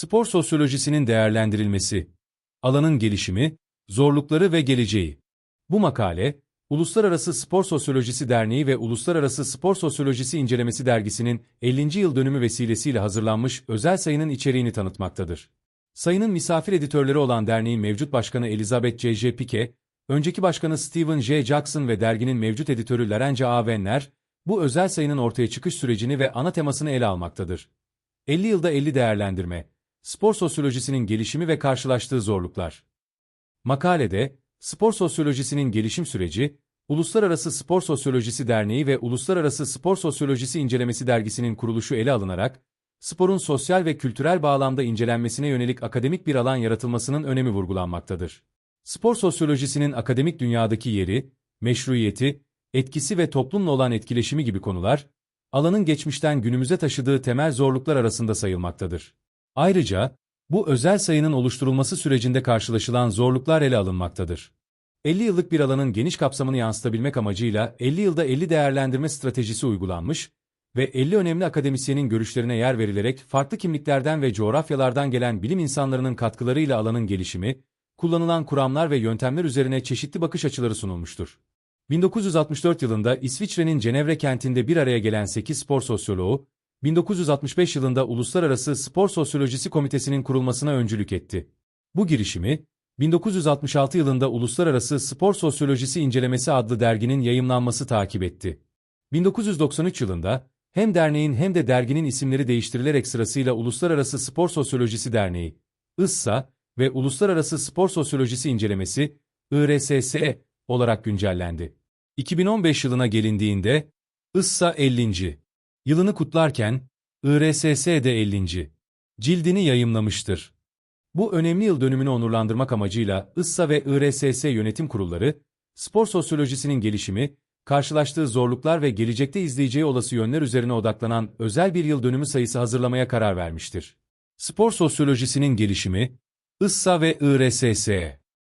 Spor sosyolojisinin değerlendirilmesi, alanın gelişimi, zorlukları ve geleceği. Bu makale, Uluslararası Spor Sosyolojisi Derneği ve Uluslararası Spor Sosyolojisi İncelemesi dergisinin 50. yıl dönümü vesilesiyle hazırlanmış özel sayının içeriğini tanıtmaktadır. Sayının misafir editörleri olan derneğin mevcut başkanı Elizabeth J.J. Pique, önceki başkanı Stephen J. Jackson ve derginin mevcut editörü Larence A. Wenner, bu özel sayının ortaya çıkış sürecini ve ana temasını ele almaktadır. 50 yılda 50 değerlendirme, spor sosyolojisinin gelişimi ve karşılaştığı zorluklar. Makalede, spor sosyolojisinin gelişim süreci, Uluslararası Spor Sosyolojisi Derneği ve Uluslararası Spor Sosyolojisi İncelemesi dergisinin kuruluşu ele alınarak, sporun sosyal ve kültürel bağlamda incelenmesine yönelik akademik bir alan yaratılmasının önemi vurgulanmaktadır. Spor sosyolojisinin akademik dünyadaki yeri, meşruiyeti, etkisi ve toplumla olan etkileşimi gibi konular, alanın geçmişten günümüze taşıdığı temel zorluklar arasında sayılmaktadır. Ayrıca, bu özel sayının oluşturulması sürecinde karşılaşılan zorluklar ele alınmaktadır. 50 yıllık bir alanın geniş kapsamını yansıtabilmek amacıyla 50 yılda 50 değerlendirme stratejisi uygulanmış ve 50 önemli akademisyenin görüşlerine yer verilerek farklı kimliklerden ve coğrafyalardan gelen bilim insanlarının katkılarıyla alanın gelişimi, kullanılan kuramlar ve yöntemler üzerine çeşitli bakış açıları sunulmuştur. 1964 yılında İsviçre'nin Cenevre kentinde bir araya gelen 8 spor sosyoloğu, 1965 yılında Uluslararası Spor Sosyolojisi Komitesi'nin kurulmasına öncülük etti. Bu girişimi, 1966 yılında Uluslararası Spor Sosyolojisi İncelemesi adlı derginin yayımlanması takip etti. 1993 yılında, hem derneğin hem de derginin isimleri değiştirilerek sırasıyla Uluslararası Spor Sosyolojisi Derneği, ISSA ve Uluslararası Spor Sosyolojisi İncelemesi, IRSS olarak güncellendi. 2015 yılına gelindiğinde, ISSA 50. yılını kutlarken, IRSS de 50. cildini yayımlamıştır. Bu önemli yıl dönümünü onurlandırmak amacıyla ISSA ve IRSS yönetim kurulları, spor sosyolojisinin gelişimi, karşılaştığı zorluklar ve gelecekte izleyeceği olası yönler üzerine odaklanan özel bir yıl dönümü sayısı hazırlamaya karar vermiştir. Spor sosyolojisinin gelişimi, ISSA ve IRSS.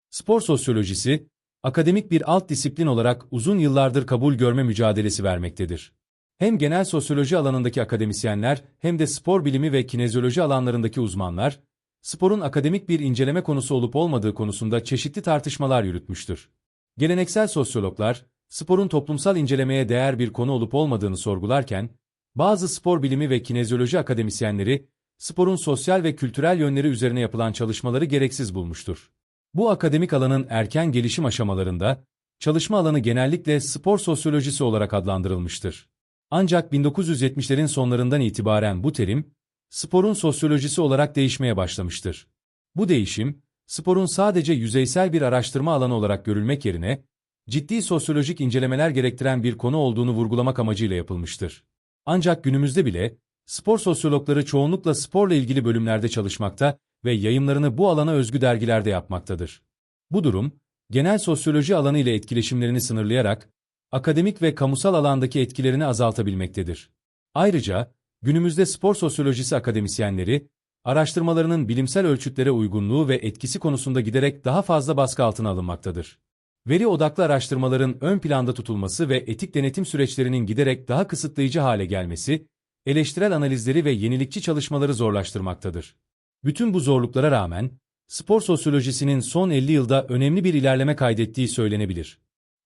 Spor sosyolojisi, akademik bir alt disiplin olarak uzun yıllardır kabul görme mücadelesi vermektedir. Hem genel sosyoloji alanındaki akademisyenler hem de spor bilimi ve kinezyoloji alanlarındaki uzmanlar, sporun akademik bir inceleme konusu olup olmadığı konusunda çeşitli tartışmalar yürütmüştür. Geleneksel sosyologlar, sporun toplumsal incelemeye değer bir konu olup olmadığını sorgularken, bazı spor bilimi ve kinezyoloji akademisyenleri, sporun sosyal ve kültürel yönleri üzerine yapılan çalışmaları gereksiz bulmuştur. Bu akademik alanın erken gelişim aşamalarında, çalışma alanı genellikle spor sosyolojisi olarak adlandırılmıştır. Ancak 1970'lerin sonlarından itibaren bu terim, sporun sosyolojisi olarak değişmeye başlamıştır. Bu değişim, sporun sadece yüzeysel bir araştırma alanı olarak görülmek yerine, ciddi sosyolojik incelemeler gerektiren bir konu olduğunu vurgulamak amacıyla yapılmıştır. Ancak günümüzde bile, spor sosyologları çoğunlukla sporla ilgili bölümlerde çalışmakta ve yayımlarını bu alana özgü dergilerde yapmaktadır. Bu durum, genel sosyoloji alanı ile etkileşimlerini sınırlayarak, akademik ve kamusal alandaki etkilerini azaltabilmektedir. Ayrıca, günümüzde spor sosyolojisi akademisyenleri, araştırmalarının bilimsel ölçütlere uygunluğu ve etkisi konusunda giderek daha fazla baskı altına alınmaktadır. Veri odaklı araştırmaların ön planda tutulması ve etik denetim süreçlerinin giderek daha kısıtlayıcı hale gelmesi, eleştirel analizleri ve yenilikçi çalışmaları zorlaştırmaktadır. Bütün bu zorluklara rağmen, spor sosyolojisinin son 50 yılda önemli bir ilerleme kaydettiği söylenebilir.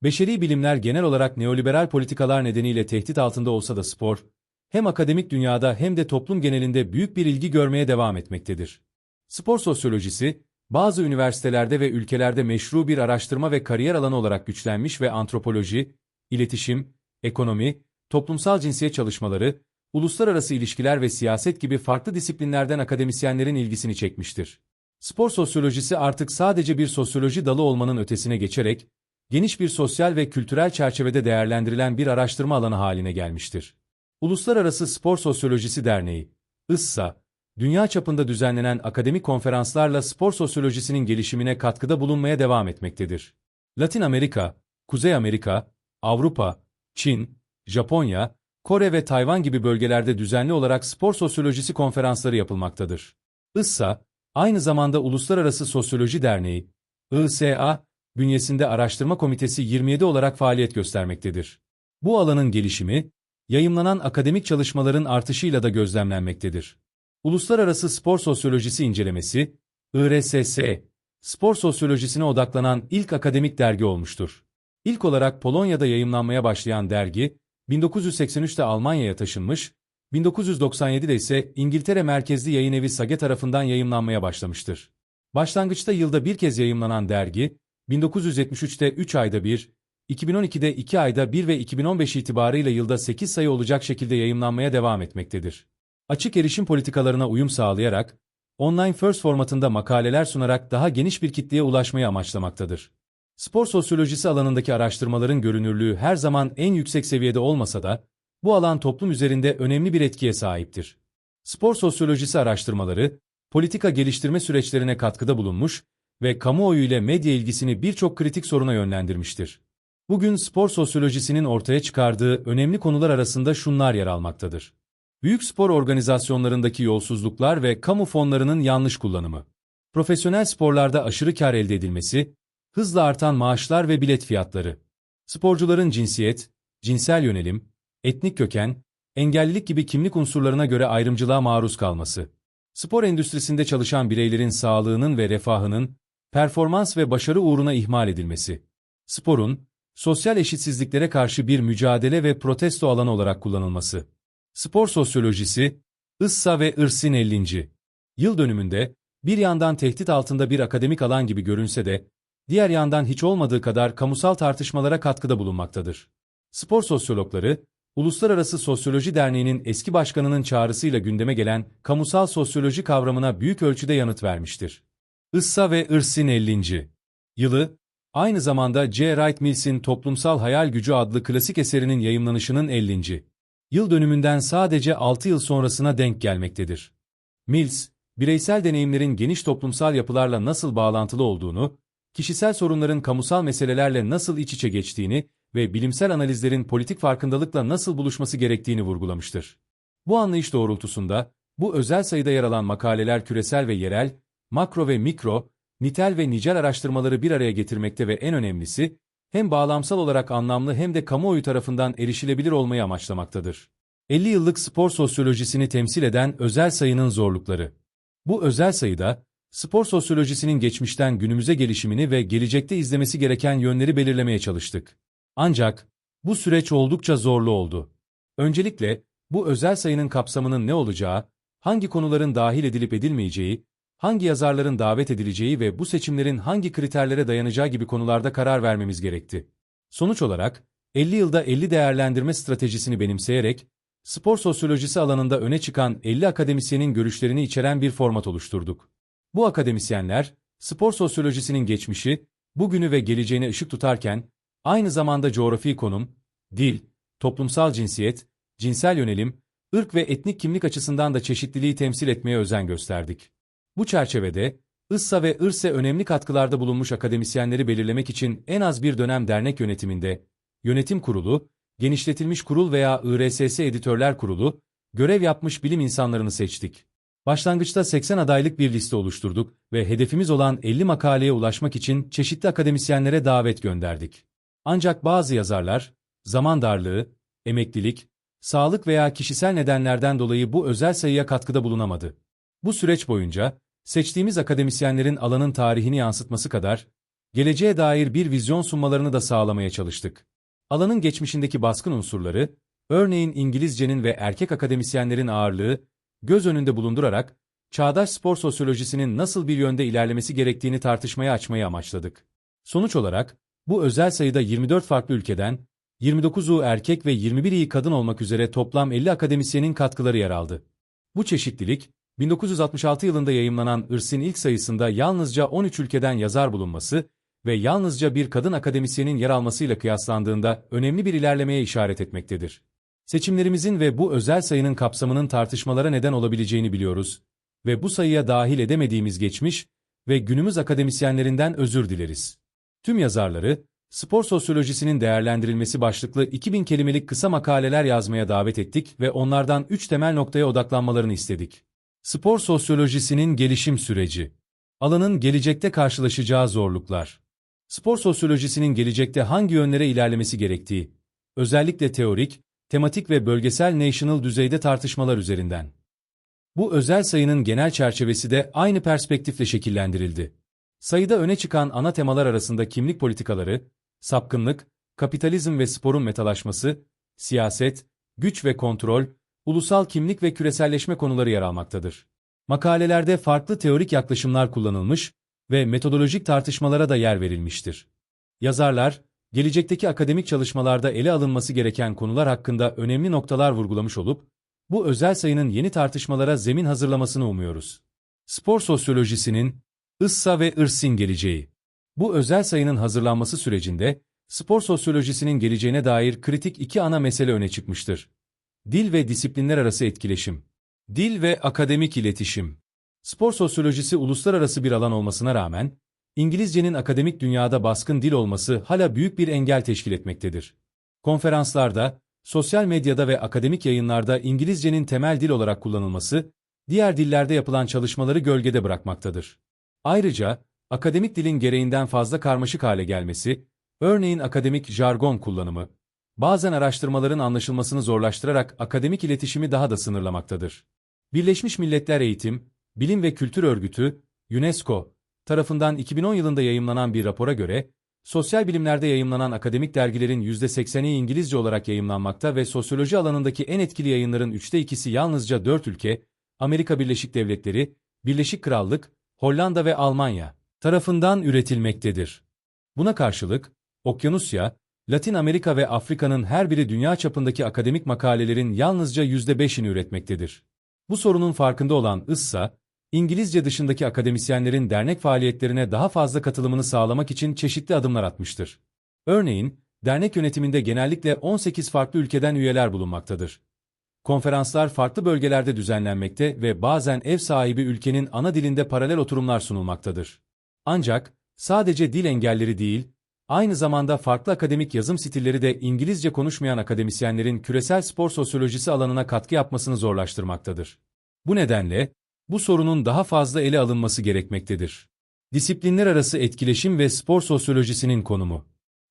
Beşeri bilimler genel olarak neoliberal politikalar nedeniyle tehdit altında olsa da spor, hem akademik dünyada hem de toplum genelinde büyük bir ilgi görmeye devam etmektedir. Spor sosyolojisi, bazı üniversitelerde ve ülkelerde meşru bir araştırma ve kariyer alanı olarak güçlenmiş ve antropoloji, iletişim, ekonomi, toplumsal cinsiyet çalışmaları, uluslararası ilişkiler ve siyaset gibi farklı disiplinlerden akademisyenlerin ilgisini çekmiştir. Spor sosyolojisi artık sadece bir sosyoloji dalı olmanın ötesine geçerek, geniş bir sosyal ve kültürel çerçevede değerlendirilen bir araştırma alanı haline gelmiştir. Uluslararası Spor Sosyolojisi Derneği, ISSA, dünya çapında düzenlenen akademik konferanslarla spor sosyolojisinin gelişimine katkıda bulunmaya devam etmektedir. Latin Amerika, Kuzey Amerika, Avrupa, Çin, Japonya, Kore ve Tayvan gibi bölgelerde düzenli olarak spor sosyolojisi konferansları yapılmaktadır. ISSA, aynı zamanda Uluslararası Sosyoloji Derneği, ISA, bünyesinde araştırma komitesi 27 olarak faaliyet göstermektedir. Bu alanın gelişimi, yayımlanan akademik çalışmaların artışıyla da gözlemlenmektedir. Uluslararası Spor Sosyolojisi İncelemesi, IRSS, spor sosyolojisine odaklanan ilk akademik dergi olmuştur. İlk olarak Polonya'da yayımlanmaya başlayan dergi, 1983'te Almanya'ya taşınmış, 1997'de ise İngiltere merkezli yayın evi Sage tarafından yayımlanmaya başlamıştır. Başlangıçta yılda bir kez yayımlanan dergi, 1973'te 3 ayda bir, 2012'de 2 ayda bir ve 2015 itibarıyla yılda 8 sayı olacak şekilde yayımlanmaya devam etmektedir. Açık erişim politikalarına uyum sağlayarak, online first formatında makaleler sunarak daha geniş bir kitleye ulaşmayı amaçlamaktadır. Spor sosyolojisi alanındaki araştırmaların görünürlüğü her zaman en yüksek seviyede olmasa da, bu alan toplum üzerinde önemli bir etkiye sahiptir. Spor sosyolojisi araştırmaları, politika geliştirme süreçlerine katkıda bulunmuş ve kamuoyu ile medya ilgisini birçok kritik soruna yönlendirmiştir. Bugün spor sosyolojisinin ortaya çıkardığı önemli konular arasında şunlar yer almaktadır. Büyük spor organizasyonlarındaki yolsuzluklar ve kamu fonlarının yanlış kullanımı. Profesyonel sporlarda aşırı kar elde edilmesi, hızla artan maaşlar ve bilet fiyatları. Sporcuların cinsiyet, cinsel yönelim, etnik köken, engellilik gibi kimlik unsurlarına göre ayrımcılığa maruz kalması. Spor endüstrisinde çalışan bireylerin sağlığının ve refahının, performans ve başarı uğruna ihmal edilmesi. Sporun, sosyal eşitsizliklere karşı bir mücadele ve protesto alanı olarak kullanılması. Spor sosyolojisi, Issa ve Irsin 50. yıl dönümünde, bir yandan tehdit altında bir akademik alan gibi görünse de, diğer yandan hiç olmadığı kadar kamusal tartışmalara katkıda bulunmaktadır. Spor sosyologları, Uluslararası Sosyoloji Derneği'nin eski başkanının çağrısıyla gündeme gelen kamusal sosyoloji kavramına büyük ölçüde yanıt vermiştir. Issa ve Irsin 50. yılı, aynı zamanda C. Wright Mills'in Toplumsal Hayal Gücü adlı klasik eserinin yayımlanışının 50. yıl dönümünden sadece 6 yıl sonrasına denk gelmektedir. Mills, bireysel deneyimlerin geniş toplumsal yapılarla nasıl bağlantılı olduğunu, kişisel sorunların kamusal meselelerle nasıl iç içe geçtiğini ve bilimsel analizlerin politik farkındalıkla nasıl buluşması gerektiğini vurgulamıştır. Bu anlayış doğrultusunda, bu özel sayıda yer alan makaleler küresel ve yerel, makro ve mikro, nitel ve nicel araştırmaları bir araya getirmekte ve en önemlisi, hem bağlamsal olarak anlamlı hem de kamuoyu tarafından erişilebilir olmayı amaçlamaktadır. 50 yıllık spor sosyolojisini temsil eden özel sayının zorlukları. Bu özel sayıda, spor sosyolojisinin geçmişten günümüze gelişimini ve gelecekte izlemesi gereken yönleri belirlemeye çalıştık. Ancak, bu süreç oldukça zorlu oldu. Öncelikle, bu özel sayının kapsamının ne olacağı, hangi konuların dahil edilip edilmeyeceği, hangi yazarların davet edileceği ve bu seçimlerin hangi kriterlere dayanacağı gibi konularda karar vermemiz gerekti. Sonuç olarak, 50 yılda 50 değerlendirme stratejisini benimseyerek, spor sosyolojisi alanında öne çıkan 50 akademisyenin görüşlerini içeren bir format oluşturduk. Bu akademisyenler, spor sosyolojisinin geçmişi, bugünü ve geleceğine ışık tutarken, aynı zamanda coğrafi konum, dil, toplumsal cinsiyet, cinsel yönelim, ırk ve etnik kimlik açısından da çeşitliliği temsil etmeye özen gösterdik. Bu çerçevede, ISSA ve IRSE önemli katkılarda bulunmuş akademisyenleri belirlemek için en az bir dönem dernek yönetiminde, yönetim kurulu, genişletilmiş kurul veya IRSS editörler kurulu, görev yapmış bilim insanlarını seçtik. Başlangıçta 80 adaylık bir liste oluşturduk ve hedefimiz olan 50 makaleye ulaşmak için çeşitli akademisyenlere davet gönderdik. Ancak bazı yazarlar, zaman darlığı, emeklilik, sağlık veya kişisel nedenlerden dolayı bu özel sayıya katkıda bulunamadı. Bu süreç boyunca, seçtiğimiz akademisyenlerin alanın tarihini yansıtması kadar, geleceğe dair bir vizyon sunmalarını da sağlamaya çalıştık. Alanın geçmişindeki baskın unsurları, örneğin İngilizcenin ve erkek akademisyenlerin ağırlığı, göz önünde bulundurarak, çağdaş spor sosyolojisinin nasıl bir yönde ilerlemesi gerektiğini tartışmaya açmayı amaçladık. Sonuç olarak, bu özel sayıda 24 farklı ülkeden, 29'u erkek ve 21'i kadın olmak üzere toplam 50 akademisyenin katkıları yer aldı. Bu çeşitlilik, 1966 yılında yayımlanan IRS'in ilk sayısında yalnızca 13 ülkeden yazar bulunması ve yalnızca bir kadın akademisyenin yer almasıyla kıyaslandığında önemli bir ilerlemeye işaret etmektedir. Seçimlerimizin ve bu özel sayının kapsamının tartışmalara neden olabileceğini biliyoruz ve bu sayıya dahil edemediğimiz geçmiş ve günümüz akademisyenlerinden özür dileriz. Tüm yazarları, spor sosyolojisinin değerlendirilmesi başlıklı 2000 kelimelik kısa makaleler yazmaya davet ettik ve onlardan 3 temel noktaya odaklanmalarını istedik. Spor sosyolojisinin gelişim süreci. Alanın gelecekte karşılaşacağı zorluklar. Spor sosyolojisinin gelecekte hangi yönlere ilerlemesi gerektiği, özellikle teorik, tematik ve bölgesel national düzeyde tartışmalar üzerinden. Bu özel sayının genel çerçevesi de aynı perspektifle şekillendirildi. Sayıda öne çıkan ana temalar arasında kimlik politikaları, sapkınlık, kapitalizm ve sporun metalaşması, siyaset, güç ve kontrol, ulusal kimlik ve küreselleşme konuları yer almaktadır. Makalelerde farklı teorik yaklaşımlar kullanılmış ve metodolojik tartışmalara da yer verilmiştir. Yazarlar, gelecekteki akademik çalışmalarda ele alınması gereken konular hakkında önemli noktalar vurgulamış olup, bu özel sayının yeni tartışmalara zemin hazırlamasını umuyoruz. Spor sosyolojisinin, ıssa ve ırsin geleceği. Bu özel sayının hazırlanması sürecinde, spor sosyolojisinin geleceğine dair kritik iki ana mesele öne çıkmıştır. Dil ve disiplinler arası etkileşim. Dil ve akademik iletişim. Spor sosyolojisi uluslararası bir alan olmasına rağmen, İngilizcenin akademik dünyada baskın dil olması hala büyük bir engel teşkil etmektedir. Konferanslarda, sosyal medyada ve akademik yayınlarda İngilizcenin temel dil olarak kullanılması, diğer dillerde yapılan çalışmaları gölgede bırakmaktadır. Ayrıca, akademik dilin gereğinden fazla karmaşık hale gelmesi, örneğin akademik jargon kullanımı, bazen araştırmaların anlaşılmasını zorlaştırarak akademik iletişimi daha da sınırlamaktadır. Birleşmiş Milletler Eğitim, Bilim ve Kültür Örgütü, UNESCO, tarafından 2010 yılında yayımlanan bir rapora göre, sosyal bilimlerde yayımlanan akademik dergilerin %80'i İngilizce olarak yayımlanmakta ve sosyoloji alanındaki en etkili yayınların üçte ikisi yalnızca 4 ülke, Amerika Birleşik Devletleri, Birleşik Krallık, Hollanda ve Almanya tarafından üretilmektedir. Buna karşılık, Okyanusya, Latin Amerika ve Afrika'nın her biri dünya çapındaki akademik makalelerin yalnızca %5'ini üretmektedir. Bu sorunun farkında olan ISSA, İngilizce dışındaki akademisyenlerin dernek faaliyetlerine daha fazla katılımını sağlamak için çeşitli adımlar atmıştır. Örneğin, dernek yönetiminde genellikle 18 farklı ülkeden üyeler bulunmaktadır. Konferanslar farklı bölgelerde düzenlenmekte ve bazen ev sahibi ülkenin ana dilinde paralel oturumlar sunulmaktadır. Ancak, sadece dil engelleri değil, aynı zamanda farklı akademik yazım stilleri de İngilizce konuşmayan akademisyenlerin küresel spor sosyolojisi alanına katkı yapmasını zorlaştırmaktadır. Bu nedenle, bu sorunun daha fazla ele alınması gerekmektedir. Disiplinler arası etkileşim ve spor sosyolojisinin konumu.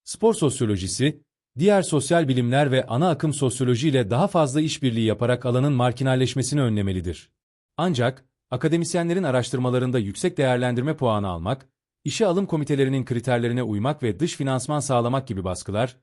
Spor sosyolojisi, diğer sosyal bilimler ve ana akım sosyoloji ile daha fazla işbirliği yaparak alanın markinalleşmesini önlemelidir. Ancak, akademisyenlerin araştırmalarında yüksek değerlendirme puanı almak, işe alım komitelerinin kriterlerine uymak ve dış finansman sağlamak gibi baskılar,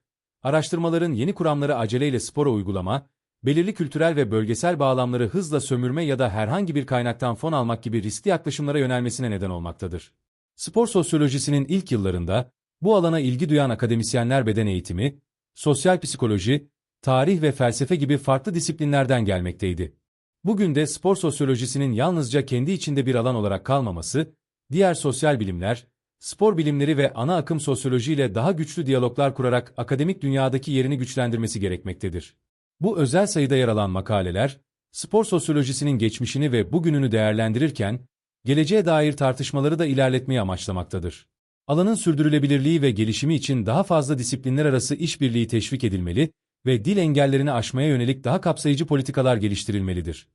araştırmaların yeni kuramları aceleyle spora uygulama, belirli kültürel ve bölgesel bağlamları hızla sömürme ya da herhangi bir kaynaktan fon almak gibi riskli yaklaşımlara yönelmesine neden olmaktadır. Spor sosyolojisinin ilk yıllarında, bu alana ilgi duyan akademisyenler beden eğitimi, sosyal psikoloji, tarih ve felsefe gibi farklı disiplinlerden gelmekteydi. Bugün de spor sosyolojisinin yalnızca kendi içinde bir alan olarak kalmaması, diğer sosyal bilimler, spor bilimleri ve ana akım sosyoloji ile daha güçlü diyaloglar kurarak akademik dünyadaki yerini güçlendirmesi gerekmektedir. Bu özel sayıda yer alan makaleler, spor sosyolojisinin geçmişini ve bugününü değerlendirirken, geleceğe dair tartışmaları da ilerletmeyi amaçlamaktadır. Alanın sürdürülebilirliği ve gelişimi için daha fazla disiplinler arası işbirliği teşvik edilmeli ve dil engellerini aşmaya yönelik daha kapsayıcı politikalar geliştirilmelidir.